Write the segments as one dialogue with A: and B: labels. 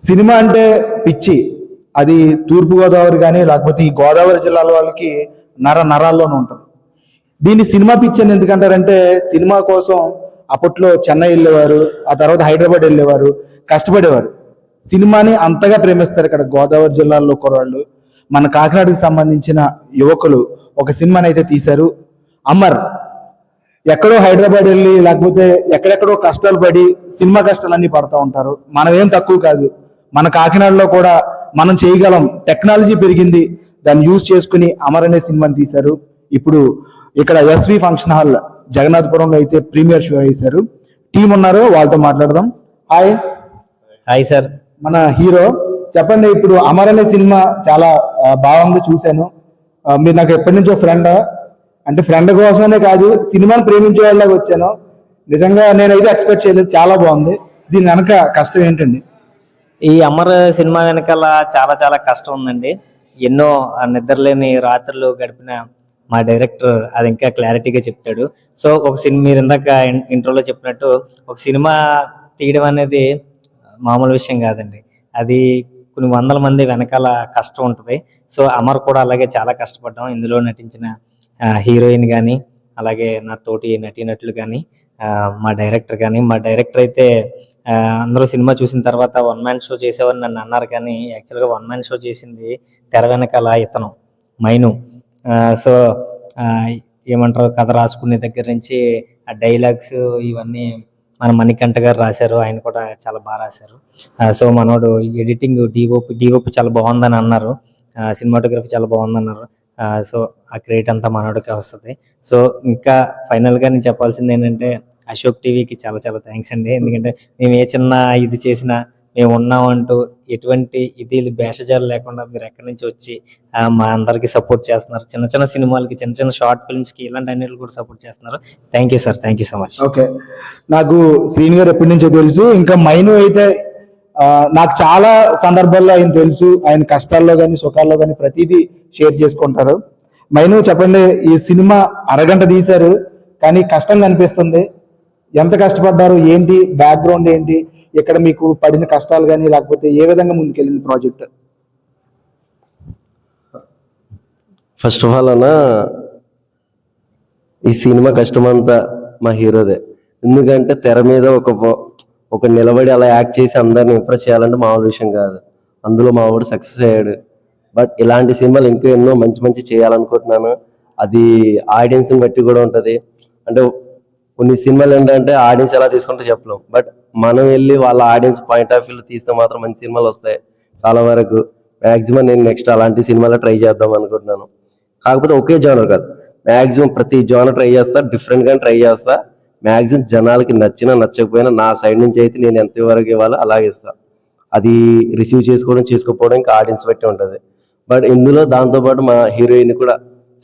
A: Cinema అంటే పిచ్చి. అది తూర్పు గోదావరి కానీ లేకపోతే ఈ గోదావరి జిల్లాల వాళ్ళకి నర నరాల్లోనే ఉంటుంది. దీన్ని సినిమా పిచ్చి అని ఎందుకంటారంటే సినిమా కోసం అప్పట్లో చెన్నై వెళ్ళేవారు ఆ తర్వాత హైదరాబాద్ వెళ్ళేవారు కష్టపడేవారు. సినిమాని అంతగా ప్రేమిస్తారు ఇక్కడ గోదావరి జిల్లాలో కుర్రాళ్ళు మన కాకినాడకి సంబంధించిన యువకులు ఒక సినిమాని అయితే తీశారు అమర్. ఎక్కడో హైదరాబాద్ వెళ్ళి లేకపోతే ఎక్కడెక్కడో కష్టాలు పడి సినిమా కష్టాలన్నీ పడతా ఉంటారు. మనం ఏం తక్కువ కాదు. మన కాకినాడలో కూడా మనం చేయగలం. టెక్నాలజీ పెరిగింది. దాన్ని యూజ్ చేసుకుని అమర్ అనే సినిమాని తీశారు. ఇప్పుడు ఇక్కడ ఎస్వి ఫంక్షన్ హాల్ జగన్నాథపురంలో అయితే ప్రీమియర్ షో వేశారు. టీం ఉన్నారు వాళ్ళతో మాట్లాడదాం. హాయ్.
B: Hi sir.
A: మన హీరో. చెప్పండి ఇప్పుడు అమర్ అనే సినిమా చాలా బాగుంది చూశాను. మీరు నాకు ఎప్పటి నుంచో ఫ్రెండ్? అంటే ఫ్రెండ్ కోసమనే కాదు సినిమాని ప్రేమించే వాళ్ళగా వచ్చాను. నిజంగా నేనైతే ఎక్స్పెక్ట్ చేయలేదు. చాలా బాగుంది. దీని వెనక కష్టం ఏంటండి?
B: ఈ అమర్ సినిమా వెనకాల చాలా చాలా కష్టం ఉందండి. ఎన్నో నిద్రలేని రాత్రులు గడిపిన మా డైరెక్టర్ అది ఇంకా క్లారిటీగా చెప్తాడు. సో ఒక సినిమా మీరు ఇందాక ఇన్- ఇంట్రోలో చెప్పినట్టు ఒక సినిమా తీయడం అనేది మామూలు విషయం కాదండి. అది కొన్ని వందల మంది వెనకాల కష్టం ఉంటుంది. సో అమర్ కూడా అలాగే చాలా కష్టపడ్డాం. ఇందులో నటించిన హీరోయిన్ కానీ అలాగే నా తోటి నటీనటులు కానీ మా డైరెక్టర్ కానీ మా డైరెక్టర్ అయితే అందరూ సినిమా చూసిన తర్వాత వన్ మ్యాన్ షో చేసేవారు నన్ను అన్నారు కానీ యాక్చువల్గా వన్ మ్యాన్ షో చేసింది తెర వెనకాల ఇతను మైను. సో ఏమంటారు కథ రాసుకునే దగ్గర నుంచి ఆ డైలాగ్స్ ఇవన్నీ మన మణికంఠ గారు రాశారు ఆయన కూడా చాలా బాగా రాశారు. సో మనోడు ఎడిటింగ్ డిఓపి డిఓపి చాలా బాగుందని అన్నారు. సినిమాటోగ్రఫీ చాలా బాగుందన్నారు. సో ఆ క్రెడిట్ అంతా మనోడికి వస్తుంది. సో ఇంకా ఫైనల్గా నేను చెప్పాల్సింది ఏంటంటే అశోక్ టీవీకి చాలా చాలా థ్యాంక్స్ అండి. ఎందుకంటే మేము ఏ చిన్న ఇది చేసినా మేము ఉన్నామంటూ ఎటువంటి ఇది భేషజాలు లేకుండా మీరు ఎక్కడి నుంచి వచ్చి మా అందరికీ సపోర్ట్ చేస్తున్నారు. చిన్న చిన్న సినిమాలకి చిన్న చిన్న షార్ట్ ఫిల్మ్స్కి ఇలాంటి అన్నిటికి కూడా సపోర్ట్ చేస్తున్నారు. Thank you sir thank you so much
A: okay నాకు శ్రీని గారు ఎప్పటి నుంచో తెలుసు. ఇంకా మైను అయితే నాకు చాలా సందర్భాల్లో ఆయన తెలుసు. ఆయన కష్టాల్లో కానీ సుఖాల్లో కానీ ప్రతిదీ షేర్ చేసుకుంటారు. మైను చెప్పండి ఈ సినిమా అరగంట తీశారు. కానీ కష్టం కనిపిస్తుంది ఎంత కష్టపడ్డారు ఏంటి బ్యాక్గ్రౌండ్ ఏంటి ఇక్కడ మీకు పడిన కష్టాలు కానీ లేకపోతే ఏ విధంగా ముందుకెళ్ళింది ప్రాజెక్ట్?
C: ఫస్ట్ ఆఫ్ ఆల్ అన్న ఈ సినిమా కష్టమంతా మా హీరోదే. ఎందుకంటే తెర మీద ఒక ఒక నిలబడి అలా యాక్ట్ చేసి అందరిని ఇంప్రెస్ చేయాలంటే మామూలు విషయం కాదు. అందులో మా వాడు సక్సెస్ అయ్యాడు. బట్ ఇలాంటి సినిమాలు ఇంకా ఎన్నో మంచి మంచి చేయాలనుకుంటున్నాను. అది ఆడియన్స్ని బట్టి కూడా ఉంటుంది. అంటే కొన్ని సినిమాలు ఏంటంటే ఆడియన్స్ ఎలా తీసుకుంటే చెప్పలేం. బట్ మనం వెళ్ళి వాళ్ళ ఆడియన్స్ పాయింట్ ఆఫ్ వ్యూలో తీస్తే మాత్రం మంచి సినిమాలు వస్తాయి. చాలా వరకు మ్యాక్సిమం నేను నెక్స్ట్ అలాంటి సినిమాలో ట్రై చేద్దాం అనుకుంటున్నాను. కాకపోతే ఒకే జోనర్ కాదు. మ్యాక్సిమం ప్రతి జోనర్ ట్రై చేస్తా డిఫరెంట్గా ట్రై చేస్తా. మ్యాక్సిమం జనాలకి నచ్చినా నచ్చకపోయినా నా సైడ్ నుంచి అయితే నేను ఎంత వరకు ఇవ్వాలో అలాగే ఇస్తా. అది రిసీవ్ చేసుకోవడం చేసుకోకపోవడం ఇంకా ఆడియన్స్ బట్టి ఉంటుంది. బట్ ఇందులో దాంతోపాటు మా హీరోయిన్ కూడా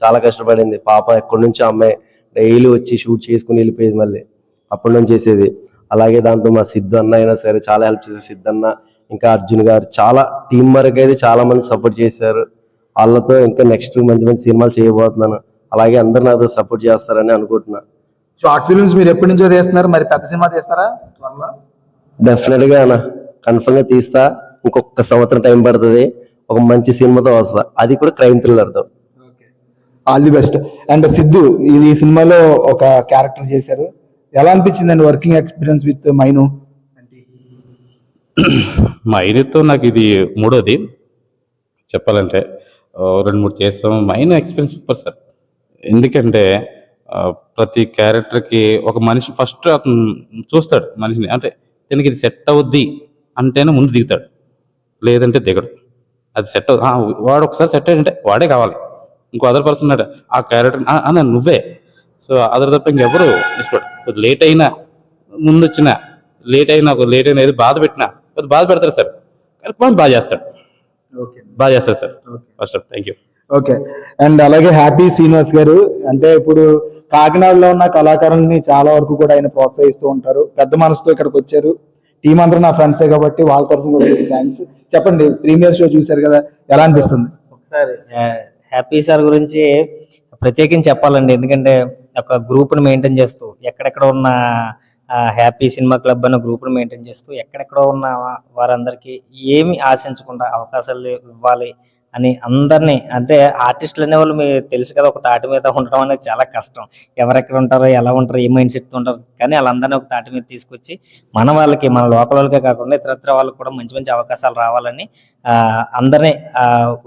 C: చాలా కష్టపడింది. పాప ఎక్కడి నుంచో అమ్మాయి. డైలీ వచ్చి షూట్ చేసుకుని వెళ్ళిపోయేది మళ్ళీ. అప్పటి నుంచి చేసేది. అలాగే దాంతో మా సిద్ధు అన్న అయినా సరే చాలా హెల్ప్ చేసే సిద్ధన్న ఇంకా అర్జున్ గారు చాలా టీం వరకు అయితే చాలా మంది సపోర్ట్ చేశారు. వాళ్ళతో ఇంకా నెక్స్ట్ మంచి మంచి సినిమాలు చేయబోతున్నాను. అలాగే అందరు నాతో సపోర్ట్ చేస్తారని అనుకుంటున్నా.
A: షార్ట్ ఫిల్మ్స్ మీరు ఎప్పటి నుంచో తీస్తున్నారు? మరి పెద్ద సినిమా తీస్తారా? త్వరలో?
C: డెఫినెట్గా అన్న. కన్ఫర్మ్గా తీస్తా. ఇంకొక సంవత్సరం టైం పడుతుంది. ఒక మంచి సినిమాతో వస్తా. అది కూడా crime థ్రిల్లర్తో.
A: All the best. And Siddhu ఇది ఈ సినిమాలో ఒక క్యారెక్టర్ చేశారు. ఎలా అనిపించింది అండి వర్కింగ్ ఎక్స్పీరియన్స్ విత్ మైను?
D: మైనుతో నాకు ఇది మూడోది. చెప్పాలంటే రెండు మూడు చేస్తాం. మైన్ ఎక్స్పీరియన్స్ సూపర్ సార్. ఎందుకంటే ప్రతి క్యారెక్టర్కి ఒక మనిషి ఫస్ట్ అతను చూస్తాడు మనిషిని. అంటే దీనికి ఇది సెట్ అవుద్ది అంటేనే ముందు దిగుతాడు. లేదంటే దిగడు. అది సెట్ అవు వాడు ఒకసారి సెట్ అయ్యంటే వాడే కావాలి. ఇంకో అదర్ పర్సన్ ఉన్నాడు. ఆ క్యారెక్టర్ అన్న నువ్వే. సో అదర్ తప్ప ఇంకెవరు ఇష్టపడు లేట్ అయినా ముందు వచ్చినా లేట్ అయినా ఒక లేట్ అయినా ఏది బాధ పెట్టినా కొద్దిగా బాధ పెడతారు సార్. కానీ బాగా బాగా చేస్తాడు
A: ఓకే
D: బాగా చేస్తారు sir. First of thank you
A: okay and అలాగే హ్యాపీ శ్రీనివాస్ గారు అంటే ఇప్పుడు కాకినాడలో ఉన్న కళాకారుల్ని చాలా వరకు కూడా ఆయన ప్రోత్సహిస్తూ ఉంటారు. పెద్ద మనసుతో ఇక్కడికి వచ్చారు. టీం అందరూ నా ఫ్రెండ్సే కాబట్టి వాళ్ళ తరఫున కూడా థ్యాంక్స్ చెప్పండి ప్రీమియర్ షో చూశారు కదా ఎలా అనిపిస్తుంది?
B: ఒకసారి హ్యాపీ సార్ గురించి ప్రత్యేకించి చెప్పాలండి. ఎందుకంటే ఒక గ్రూప్ని మెయింటైన్ చేస్తూ ఎక్కడెక్కడ ఉన్న హ్యాపీ సినిమా క్లబ్ అన్న గ్రూప్ను మెయింటైన్ చేస్తూ ఎక్కడెక్కడో ఉన్న వారందరికీ ఏమి ఆశించకుండా అవకాశాలు ఇవ్వాలి అని అందరినీ అంటే ఆర్టిస్టులు అనేవాళ్ళు మీకు తెలుసు కదా ఒక తాటి మీద ఉండడం అనేది చాలా కష్టం. ఎవరెక్కడ ఉంటారో ఎలా ఉంటారో ఏ మైండ్ సెట్తో ఉంటారు కానీ వాళ్ళందరినీ ఒక తాటి మీద తీసుకొచ్చి మన వాళ్ళకి మన లోకల్ వాళ్ళకే కాకుండా ఇతరత్ర వాళ్ళకి కూడా మంచి మంచి అవకాశాలు రావాలని అందరినీ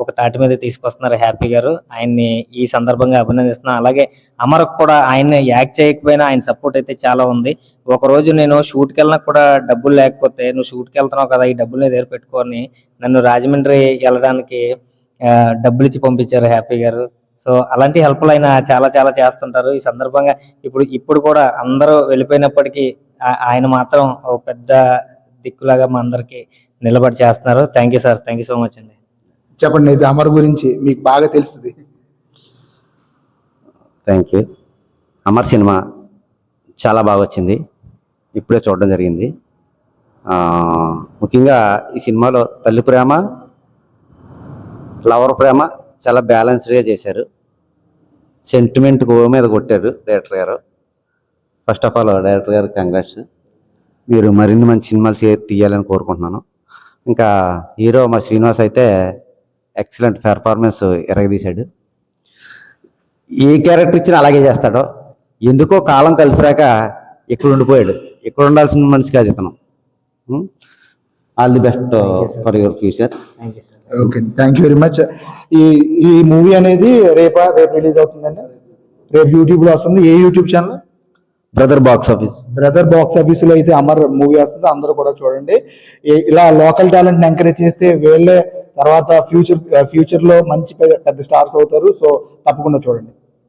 B: ఒక తాటి మీద తీసుకొస్తున్నారు హ్యాపీ గారు. ఆయన్ని ఈ సందర్భంగా అభినందిస్తున్నాను. అలాగే అమర్కు కూడా ఆయన యాక్ట్ చేయకపోయినా ఆయన సపోర్ట్ అయితే చాలా ఉంది. ఒక రోజు నేను షూట్కి వెళ్ళినా కూడా డబ్బులు లేకపోతే నువ్వు షూట్కి వెళ్తున్నావు కదా ఈ డబ్బులు నీ దగ్గర పెట్టుకొని నన్ను రాజమండ్రి వెళ్ళడానికి డబ్బులు ఇచ్చి పంపించారు హ్యాపీ గారు. సో అలాంటి హెల్ప్లు ఆయన చాలా చాలా చేస్తుంటారు. ఈ సందర్భంగా ఇప్పుడు ఇప్పుడు కూడా అందరూ వెళ్ళిపోయినప్పటికీ ఆ- ఆయన మాత్రం ఒక పెద్ద దిక్కులాగా మా అందరికి నిలబడి చేస్తున్నారు. Thank you sir thank you so much అండి.
A: చెప్పండి ఇది అమర్ గురించి మీకు బాగా తెలుస్తుంది.
E: థ్యాంక్ యూ అమర్ సినిమా చాలా బాగా వచ్చింది. ఇప్పుడే చూడడం జరిగింది. ఆ, ముఖ్యంగా ఈ సినిమాలో తల్లి ప్రేమ లవర్ ప్రేమ చాలా బ్యాలెన్స్డ్గా చేశారు. సెంటిమెంట్ గో మీద కొట్టారు director garu. First of all director garu congrats మీరు మరిన్ని మంచి సినిమాలు తీయాలని కోరుకుంటున్నాను. ఇంకా హీరో మా శ్రీనివాస్ అయితే ఎక్సలెంట్ పెర్ఫార్మెన్స్ ఎరగదీశాడు. ఏ క్యారెక్టర్ ఇచ్చినా అలాగే చేస్తాడో. ఎందుకో కాలం కలిసిరాక ఇక్కడ ఉండిపోయాడు ఇక్కడ ఉండాల్సిన మనిషి కాదు ఇతను. All the best for your future
B: thank you sir
A: okay thank you very much ఈ ఈ మూవీ అనేది రేపా రేపు రిలీజ్ అవుతుందండి? రేపు యూట్యూబ్లో వస్తుంది. ఏ YouTube channel
E: brother box office
A: brother box ఆఫీస్లో అయితే అమర్ మూవీ వస్తుంది. అందరూ కూడా చూడండి. ఇలా లోకల్ టాలెంట్ ఎంకరేజ్ చేస్తే వీళ్ళే తర్వాత ఫ్యూచర్ ఫ్యూచర్లో మంచి పెద్ద స్టార్స్ అవుతారు. సో తప్పకుండా చూడండి.